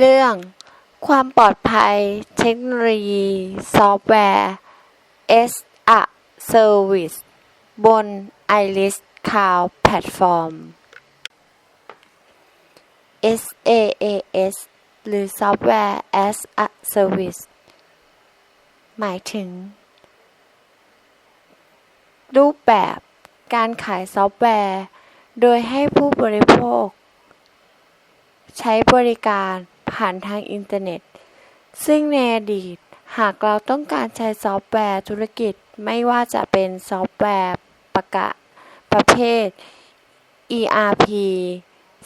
เรื่อง ความปลอดภัยเทคโนโลยีซอฟต์แวร์ S a Service บน Iris Cloud Platform SaaS หรือ Software as a Service หมายถึง รูปแบบการขายซอฟต์แวร์ โดยให้ผู้บริโภค ใช้บริการ ผ่านทางอินเทอร์เน็ต ซึ่งในอดีต หากเราต้องการใช้ซอฟต์แวร์ธุรกิจไม่ว่าจะเป็นซอฟต์แวร์ประกะประเภท ERP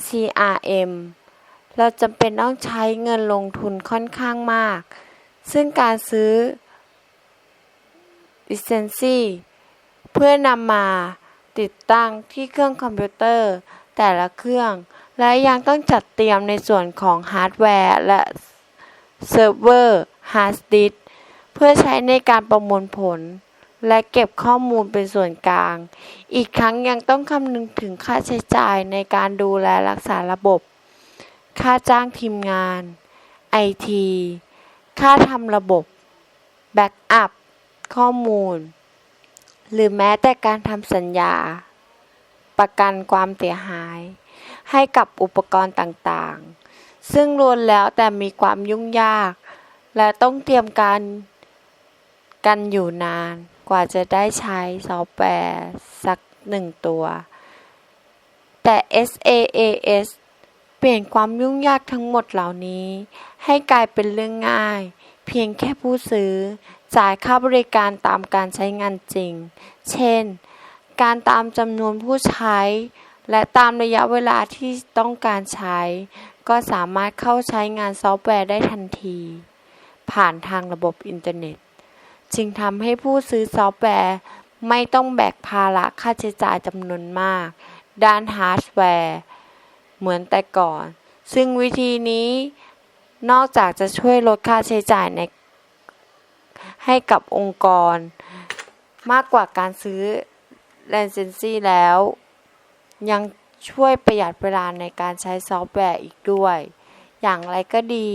CRM เราจำเป็นต้องใช้เงินลงทุนค่อนข้างมาก ซึ่งการซื้อ license เพื่อนำมาติดตั้งที่เครื่องคอมพิวเตอร์แต่ละเครื่อง และยังต้องจัดเตรียมในส่วนของฮาร์ดแวร์ และเซิร์ฟเวอร์ฮาร์ดดิสก์เพื่อใช้ในการประมวลผล และเก็บข้อมูลเป็นส่วนกลาง อีกครั้งยังต้องคำนึงถึงค่าใช้จ่ายในการดูแลรักษาระบบ ค่าจ้างทีมงานไอทีค่าทำระบบ แบ็กอัพ ข้อมูล หรือแม้แต่การทำสัญญา ประกันความเสียหาย ให้กับอุปกรณ์ต่างๆ ซึ่งรวนแล้วแต่มีความยุ่งยาก และต้องเตรียมการกันอยู่นานกว่าจะได้ใช้ซอฟต์แวร์สักหนึ่งตัว แต่ SaaS เปลี่ยนความยุ่งยากทั้งหมดเหล่านี้ ให้กลายเป็นเรื่องง่าย เพียงแค่ผู้ซื้อจ่ายค่าบริการตามการใช้งานจริง เช่น การตามจำนวนผู้ใช้ และตามระยะเวลาที่ต้องการใช้ ก็สามารถเข้าใช้งานซอฟต์แวร์ได้ทันที ผ่านทางระบบอินเทอร์เน็ต จึงทำให้ผู้ซื้อซอฟต์แวร์ ไม่ต้องแบกภาระค่าใช้จ่ายจำนวนมาก ด้านฮาร์ดแวร์ เหมือนแต่ก่อน ซึ่งวิธีนี้นอกจากจะช่วยลดค่าใช้จ่ายในให้กับองค์กร มากกว่าการซื้อ l i เซนซี่แล้ว ยังช่วยประหยัดเวลาในการใช้ซอฟต์แวร์อีกด้วย อย่างไรก็ดี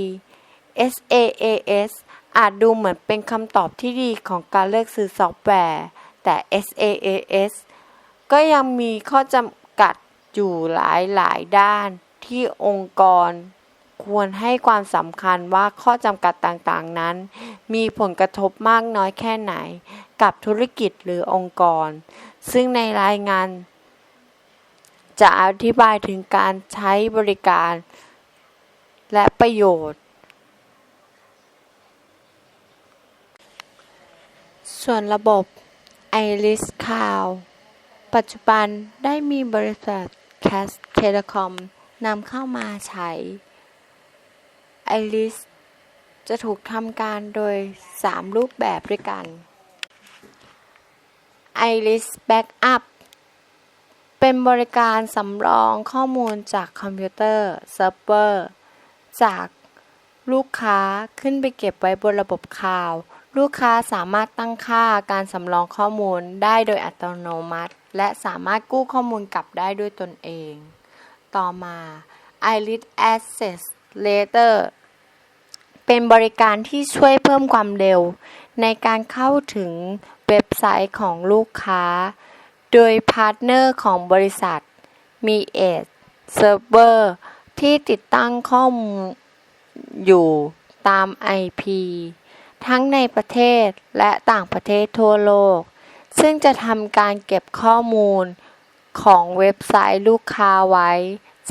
SaaS อาจดูเหมือนเป็นคำตอบที่ดีของการเลือกซื้อซอฟต์แวร์ แต่ SaaS ก็ยังมีข้อจำกัดอยู่หลายหลายด้านที่องค์กร ควรให้ความสำคัญว่าข้อจำกัดต่างๆนั้น มีผลกระทบมากน้อยแค่ไหน กับธุรกิจหรือองค์กร ซึ่งในรายงาน จะอธิบายถึงการใช้บริการ และประโยชน์ ส่วนระบบ Iris Cloud ปัจจุบันได้มีบริษัท Cas Telecom นำเข้ามาใช้ Iris จะถูกทำการโดย 3 รูปแบบด้วยกัน Iris Backup เป็นบริการสำรองข้อมูลจากคอมพิวเตอร์เซิร์ฟเวอร์จากลูกค้าขึ้นไปเก็บไว้บนระบบคลาว ลูกค้าสามารถตั้งค่าการสำรองข้อมูลได้โดยอัตโนมัติ และสามารถกู้ข้อมูลกลับได้ด้วยตนเอง ต่อมา Iris Access Letter เป็นบริการที่ช่วยเพิ่มความเร็ว ในการเข้าถึงเว็บไซต์ของลูกค้า โดยพาร์ทเนอร์ของบริษัท มีเอดเซิร์ฟเวอร์ที่ติดตั้งข้อมูลอยู่ตาม IP ทั้งในประเทศและต่างประเทศทั่วโลก ซึ่งจะทำการเก็บข้อมูลของเว็บไซต์ลูกค้าไว้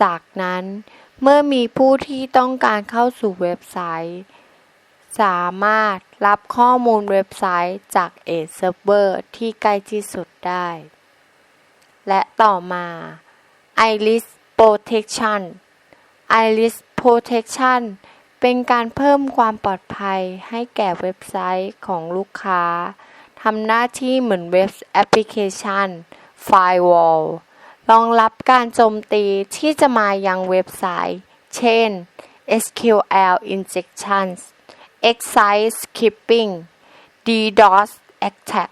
จากนั้นเมื่อมีผู้ที่ต้องการเข้าสู่เว็บไซต์ สามารถรับข้อมูลเว็บไซต์จากเอดเซิร์ฟเวอร์ที่ใกล้ที่สุดได้ และต่อมา Iris Protection Iris Protection เป็นการเพิ่มความปลอดภัยให้แก่เว็บไซต์ของลูกค้าทำหน้าที่เหมือนเว็บแอปพลิเคชัน Firewall รองรับการโจมตีที่จะมายังเว็บไซต์ เช่น SQL injections Excise skipping DDoS attack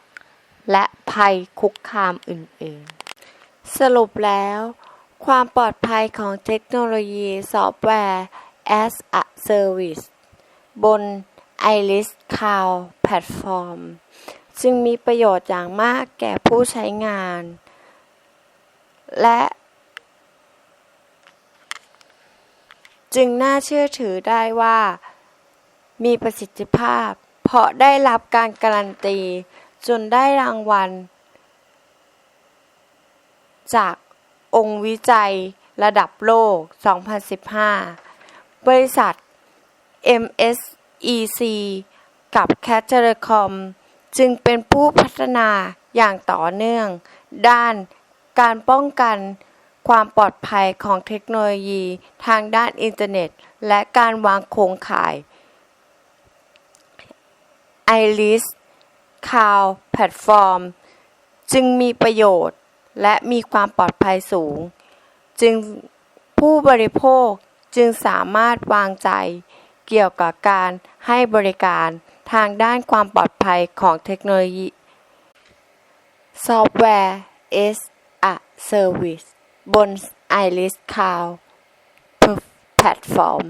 และภัยคุกคามอื่น ๆ สรุปแล้ว ความปลอดภัยของเทคโนโลยีซอฟต์แวร์ as a Service บน Iris Cloud Platform จึงมีประโยชน์อย่างมากแก่ผู้ใช้งาน และจึงน่าเชื่อถือได้ว่า มีประสิทธิภาพ เพราะได้รับการการันตี จนได้รางวัล จากองค์วิจัยระดับโลก 2015 บริษัท MSEC กับ c a t e r c o m จึงเป็นผู้พัฒนาอย่างต่อเนื่อง ด้านการป้องกันความปลอดภัยของเทคโนโลยีทางด้านอินเทอร์เน็ต และการวางโครงข่าย Iris Cloud Platform จึงมีประโยชน์ และมีความปลอดภัยสูง จึงผู้บริโภคจึงสามารถวางใจ เกี่ยวกับการให้บริการทางด้านความปลอดภัยของเทคโนโลยี Software as a Service บน Iris Cloud Platform